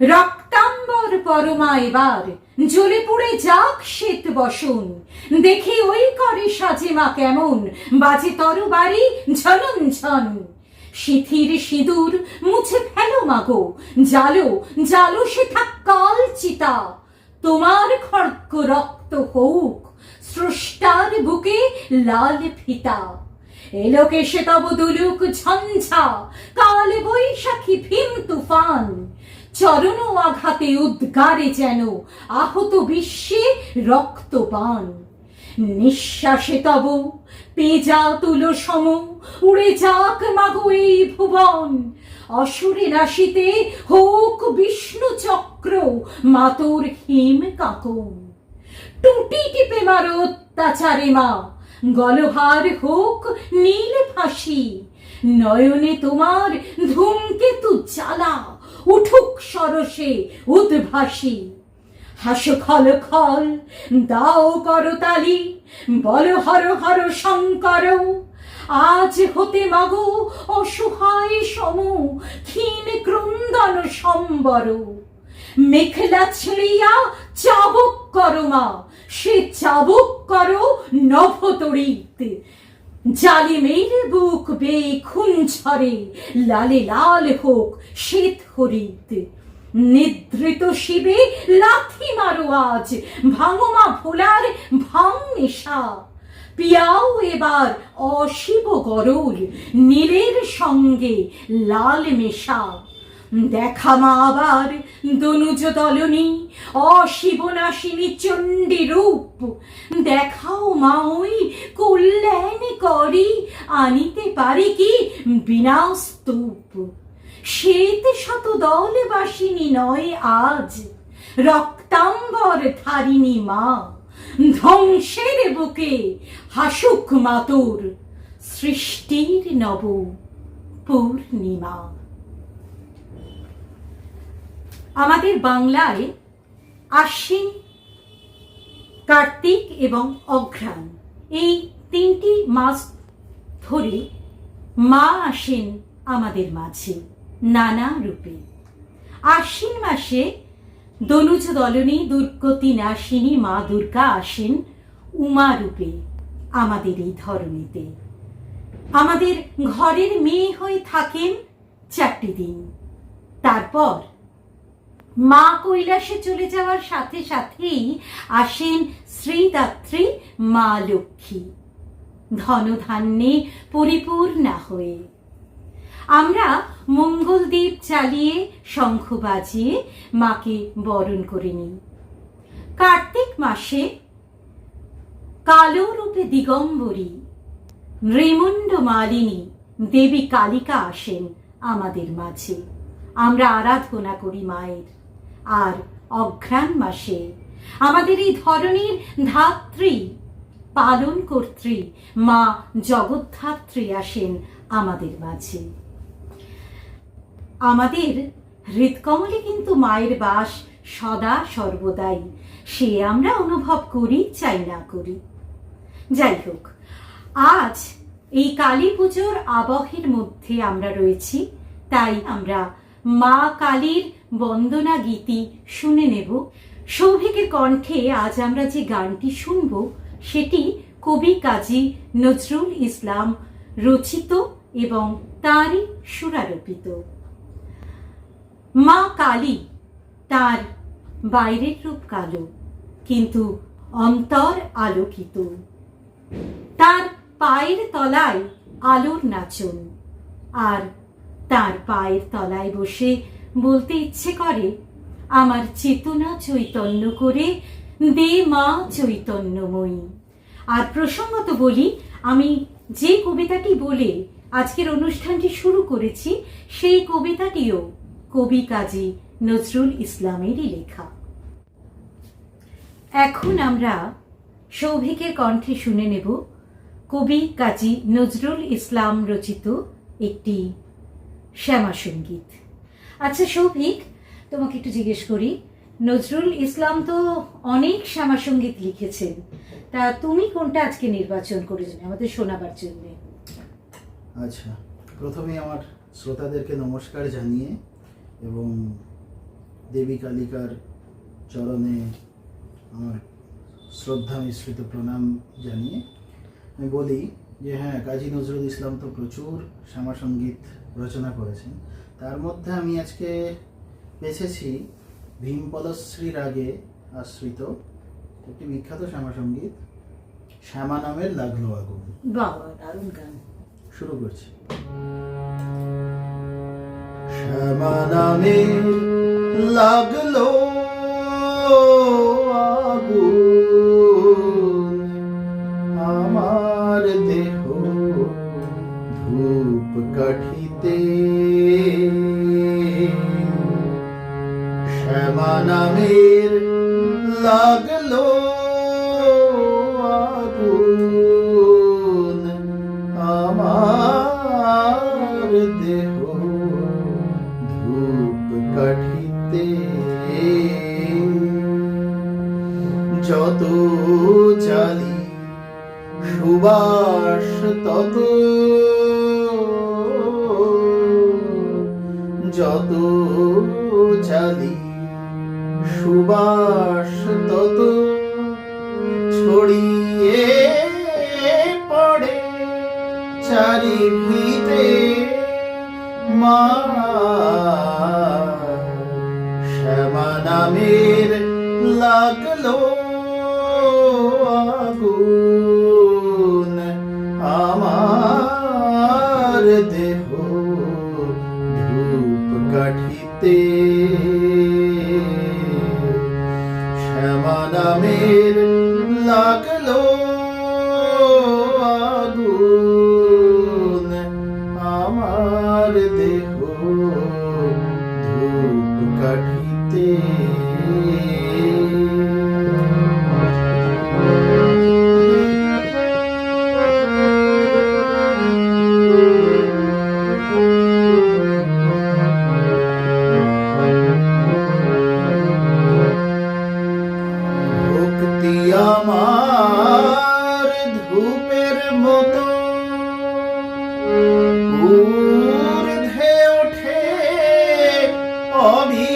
রক্তাম্বর পরমা এবার জ্বলে পুড়ে যাক শ্বেত বসন। দেখি ওই করে সাজে মা কেমন, বাজে তরবারি ঝনন ঝন। সিথির সিঁদুর মুছে ফেলো মাগো জালো জালো সে থাক কাল চিতা। তোমার খড়গ রক্ত হোক, স্রষ্টার বুকে লাল ফিতা। এলোকে সে তব দুলুক ঝঞ্ঝা, কাল বৈশাখী ভীম তুফান। চরণ আঘাতে উদ্গারে যেন আহত বিশ্বে রক্তপান। নিঃশ্বাসে তব পেজা তুলো সম উড়ে যাক মাগো এই ভুবন। অসুরে রাশিতে হোক বিষ্ণু চক্র, মাতোর হিম কাকন। টুটি টিপে মারো অত্যাচারে মা, গলহার হোক নীল ফাঁসি। নয়নে তোমার ধূমকেতু জ্বালা। উঠুক সরসে উদ্ভাসী। হাসো খল খল, দাও করতালি বল হর হর শঙ্কর, আজ হতে মাগো অসহায় সম, ক্ষীণ ক্রন্দন সম্বর। মেখলা ছিঁড়িয়া চাবক করো মা, সে চাবক করো নভতরিত। জালিমের বুক বে খুন ঝরে লালে লাল হোক শ্বেত হরিত। নিদ্রিত শিবে লাথি মারো আজ, ভাঙমা ভোলার ভাঙ নেশা। পিয়াও এবার অশিব গরল নীলের সঙ্গে লাল মেশা। দেখা মা আবার দনুজ দলনী অশিবনাশিনী চণ্ডী রূপ দেখাও মা করি, আনিতে পারে কি? বিনা স্তূপ। শ্বেত শত দল বাসিনী নয় আজ। রক্তাম্বর ধারিণী মা। ধ্বংসের বুকে হাসুক মাতুর সৃষ্টির নব পূর্ণিমা। আমাদের বাংলায় আশ্বিন, কার্তিক এবং অঘ্রাণ এই তিনটি মাস ধরে মা আসেন আমাদের মাঝে, নানা রূপে। আশ্বিন মাসে দনুজ দলনী দুর্গতি নাশিনী মা দুর্গা আসেন উমা রূপে আমাদের এই ধরনীতে আমাদের ঘরের মেয়ে হয়ে থাকেন চারটি দিন। তারপর মা কৈলাসে চলে যাওয়ার সাথে সাথেই আসেন শ্রীদাত্রী মা লক্ষ্মী। ধনধান্যে পরিপূর্ণা হয়ে আমরা মঙ্গলদ্বীপ চালিয়ে শঙ্খ বাজিয়ে মাকে বরণ করে নিই। কার্তিক মাসে কালো রূপে দিগম্বরী, নৃমুণ্ড মালিনী দেবী কালিকা আসেন আমাদের মাঝে। আমরা আরাধনা করি মায়ের। আর অঘ্রাণ মাসে আমাদের এই ধরনের ধাত্রী পালন কর্ত্রী, মা জগদ্ধাত্রী আসেন আমাদের মাঝে। আমাদের হৃদকমলে কিন্তু মায়ের বাস সদা সর্বদাই। সে আমরা অনুভব করি, চাই না করি। যাই হোক, আজ এই কালী পুজোর আবহের মধ্যে আমরা রয়েছি, তাই আমরা মা কালীর বন্দনা গীতি শুনে নেব। সৌভিকের কণ্ঠে আজ আমরা যে গানটি শুনব সেটি কবি কাজী নজরুল ইসলাম রচিত এবং তারই সুরারোপিত। মা কালী তার বাইরের রূপ কালো, কিন্তু অন্তর আলোকিত। তার পায়ের তলায় আলোর নাচন, আর তার পায়ের তলায় বসে বলতে ইচ্ছে করে, আমার চেতনা চৈতন্য করে দে মা চৈতন্যময়ী আর প্রসঙ্গত বলি, আমি যে কবিতাটি বলে আজকের অনুষ্ঠানটি শুরু করেছি, সেই কবিতাটিও কবি কাজী নজরুল ইসলামেরই লেখা। এখন আমরা সৌভিকের কণ্ঠে শুনে নেব কবি কাজী নজরুল ইসলাম রচিত একটি শ্যামা সংগীত আচ্ছা সৌভিক, তোমাকে একটু জিজ্ঞেস করি নজরুল ইসলাম তো অনেক শ্যামা সংগীত লিখেছেন। তা তুমি কোনটা আজকে নির্বাচন করেছেন আমাদের শোনাবার জন্য? আচ্ছা প্রথমে আমার শ্রোতাদেরকে নমস্কার জানিয়ে এবং দেবী কালিকার চরণে আমার শ্রদ্ধা মিশ্রিত প্রণাম জানিয়ে আমি বলি যে হ্যাঁ কাজী নজরুল ইসলাম তো প্রচুর শ্যামা সংগীত রচনা করেছেন। তার মধ্যে আমি আজকে বেছেছি ভীম পলশ্রী রাগে আশ্রিত একটি বিখ্যাত শ্যামা সংগীত শ্যামা নামের লাগল আগুন। বাবা দারুণ গান। শুরু করছি। শ্যামা নামে লাগল আমার দেহ ধূপ কাঠিতে শ্যামা নামের লাগল আগুন আমার দেহ ধূপ কাঠিতে। যত জালি সুবাস তত যত জালি সুবাস তত ছড়িয়ে পড়ে চারিভিতে মা শ্যামা নামের লাগল আগুন। कभी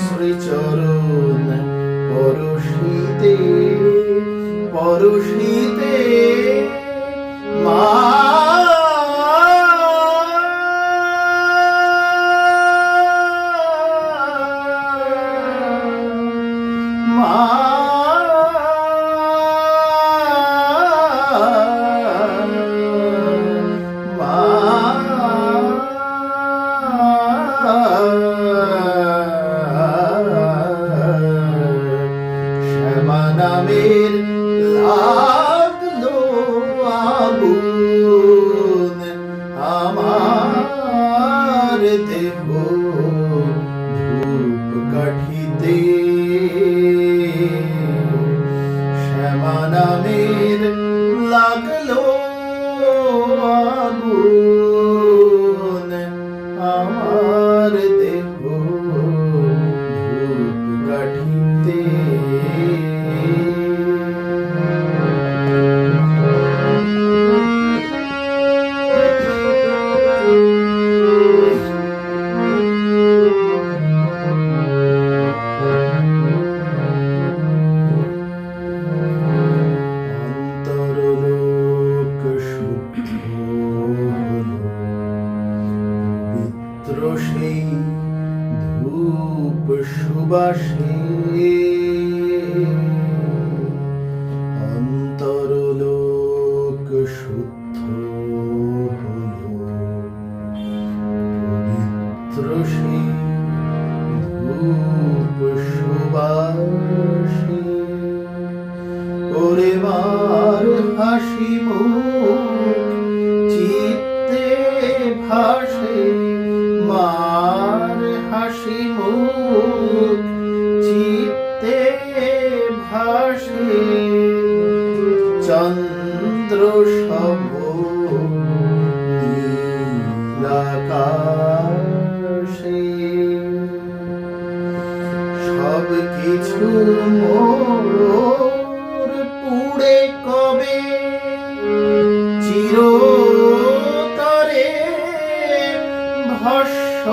শ্রীচরণ পরশীতে পরশিতে বাসী কবে চিরতরে ভস্য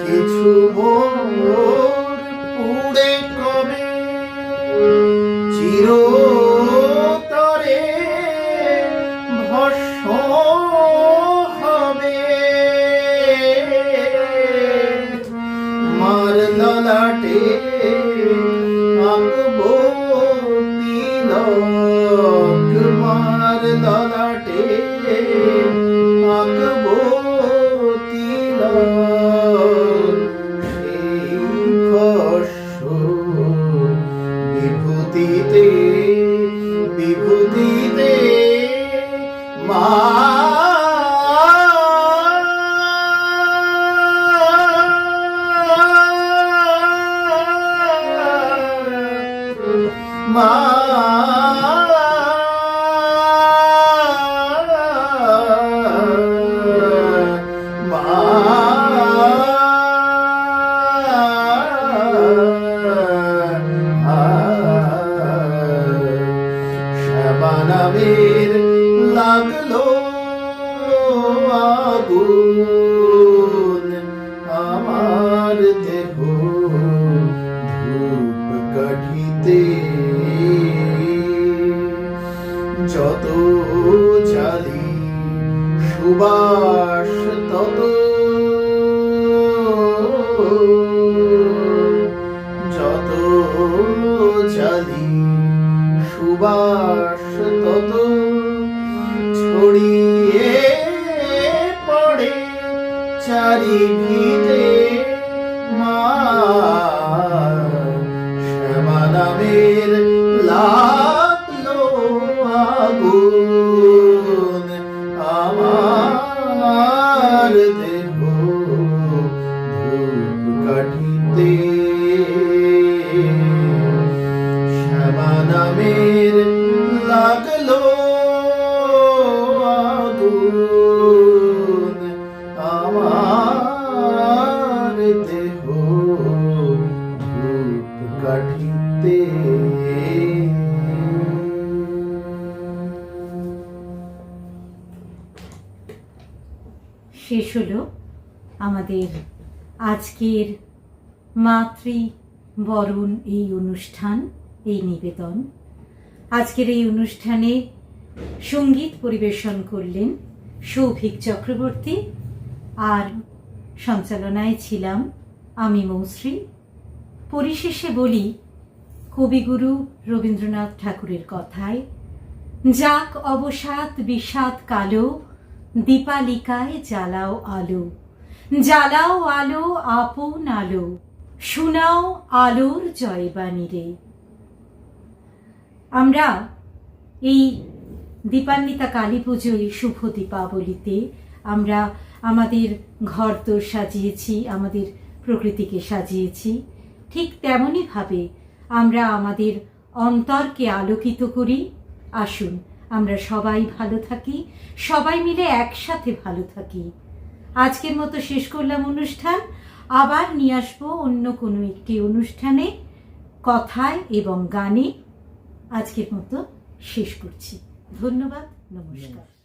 কিছু মোর পুড়ে কবে চিরতরে যত জালি, সুবাস তত। যত জালি, সুবাস তত। ছড়িয়ে পড়ে চারিভিতে মা, শ্যামা নামের লাগল আমাদের আজকের মাতৃ বরণ এই অনুষ্ঠান, এই নিবেদন। আজকের এই অনুষ্ঠানে সংগীত পরিবেশন করলেন সৌভিক চক্রবর্তী আর সঞ্চালনায় ছিলাম আমি মৌশ্রী। পরিশেষে বলি, কবিগুরু রবীন্দ্রনাথ ঠাকুরের কথায়, যাক অবসাদ বিষাদ কালো, দীপালিকায় জ্বালাও আলো। জ্বালাও আলো, আপন আলো, শোনাও আলোর জয়বাণী রে আমরা এই দীপান্বিতা কালী পুজোয় শুভ দীপাবলিতে আমরা আমাদের ঘর তো সাজিয়েছি, আমাদের প্রকৃতিকে সাজিয়েছি। ঠিক তেমনইভাবে আমরা আমাদের অন্তরকে আলোকিত করি। আসুন, আমরা সবাই ভালো থাকি, সবাই মিলে একসাথে ভালো থাকি। আজকের মতো শেষ করলাম অনুষ্ঠান। আবার নিয়ে আসব অন্য কোনো একটি অনুষ্ঠানে, কথায় এবং গানে। আজকের মতো শেষ করছি। ধন্যবাদ, নমস্কার।